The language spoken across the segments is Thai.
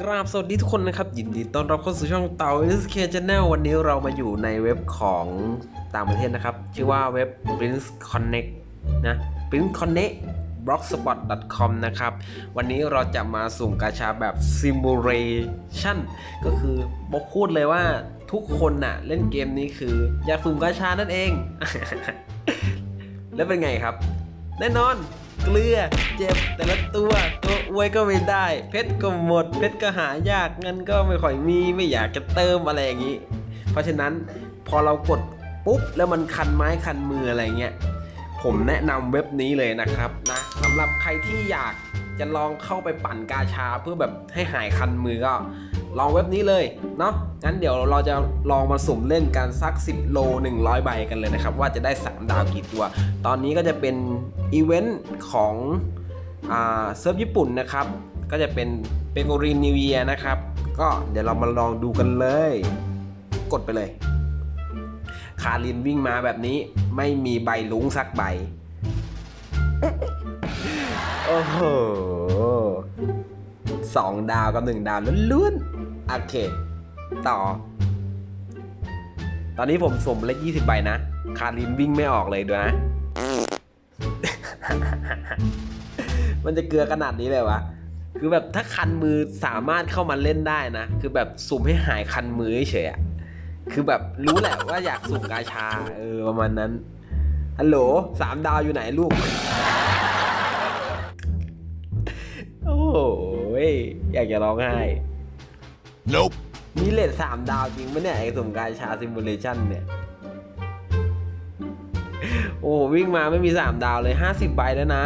กราบสวัสดีทุกคนนะครับยินดีต้อนรับเข้าสู่ช่องเต่า SK Channel วันนี้เรามาอยู่ในเว็บของต่างประเทศนะครับ ชื่อว่าเว็บ Prince Connect นะ Prince Connect blogspot.com นะครับ วันนี้เราจะมาสุ่มกาชาแบบ simulation ก็คือบอกพูดเลยว่าทุกคนน่ะ เล่นเกมนี้คือ อยากสุ่มกาชานั่นเอง แล้วเป็นไงครับ แน่นอน เกลือเจ็บแต่ละตัวตัวอวยก็ไม่ได้ เพชรก็หมด เพชรก็หายากเงินก็ไม่ค่อยมีไม่อยากจะเติมอะไรอย่างนี้ เพราะฉะนั้นพอเรากดปุ๊บแล้วมันคันไม้คันมืออะไรเงี้ยผมแนะนำเว็บนี้เลยนะครับนะสำหรับใครที่อยากจะลองเข้าไปปั่นกาชาเพื่อแบบให้หายคันมือก็ ลองเว็บนี้เลยเนาะงั้นเดี๋ยวเราจะลองมาสุ่มเล่นกันสัก 10 โล 100 ใบกันเลยนะครับ ว่าจะได้ 3 ดาวกี่ตัว ตอนนี้ก็จะเป็นอีเวนต์ของเซิร์ฟญี่ปุ่นนะครับ ก็จะเป็นเปโกรีนนิวเยียนะครับ ก็เดี๋ยวเรามาลองดูกันเลย กดไปเลย คารินวิ่งมาแบบนี้ไม่มีใบลุ้งสักใบ โอ้โหสองดาวกับหนึ่งดาวล้วนๆ โอเค ต่อ ตอนนี้ผมสุ่มเลขยี่สิบใบนะ คารินวิ่งไม่ออกเลยด้วยนะ มันจะเกลือขนาดนี้เลยวะ คือแบบถ้าคันมือสามารถเข้ามาเล่นได้นะ คือแบบสุ่มให้หายคันมือเฉยอะคือแบบรู้แหละว่าอยากสุ่มกาชา เออประมาณนั้น ฮัลโหลสามดาวอยู่ไหนลูก โอ้ยอยากจะร้องไห้ Nope. มีเลทสามดาวจริงปะเนี่ยไอ้สุ่มกาชาซิมูเลชันเนี่ย โอ้วิ่งมาไม่มีสามดาวเลยห้าสิบใบแล้วนะ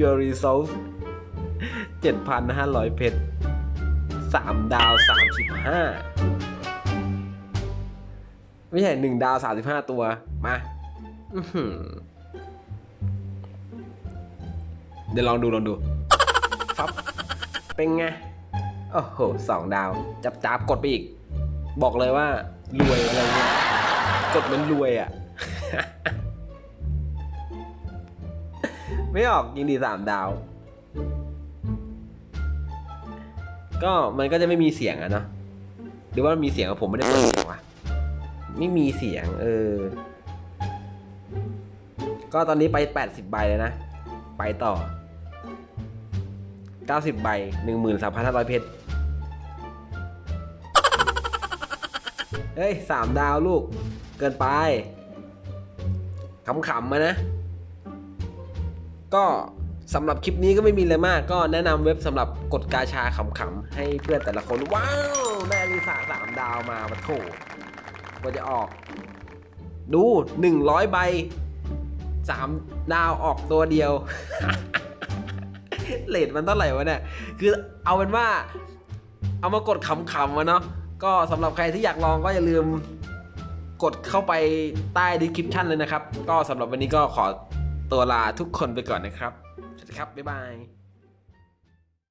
Your result 7,500 เพชรสามดาว35ไม่ใช่หนึ่งดาว35ตัว มาอื้อหือ เดี๋ยวลองดูลองดูฟับเป็นไง โอ้โหสองดาว จับจับกดไปอีก บอกเลยว่ารวยอะไรเงี้ยกดมันรวยอะ ไม่ออกยิงดีสามดาว ก็มันก็จะไม่มีเสียงอะเนาะหรือว่ามีเสียงผมไม่ได้เปิดเสียงวะไม่มีเสียง เออ ก็ตอนนี้ไป 80 ใบเลยนะ ไปต่อ 90 ใบ 13,500 เพชร เฮ้ยสามดาวลูก เกินไปขำๆมานะ ก็สำหรับคลิปนี้ก็ไม่มีอะไรมาก ก็แนะนำเว็บสำหรับกดกาชาขำๆให้เพื่อนแต่ละคน ว้าวได้อลิสาสามดาวมาปะโถกว่าจะออก ดู 100 ใบ 3 ดาวออกตัวเดียว เลทมันเท่าไหร่วะเนี่ย คือเอาเป็นว่า เอามากดขำๆวะเนาะ ก็สำหรับใครที่อยากลองก็อย่าลืมกดเข้าไปใต้ดีคริปชันเลยนะครับ ก็สำหรับวันนี้ก็ขอตัวลาทุกคนไปก่อนนะครับ สวัสดีครับ บ๊ายบาย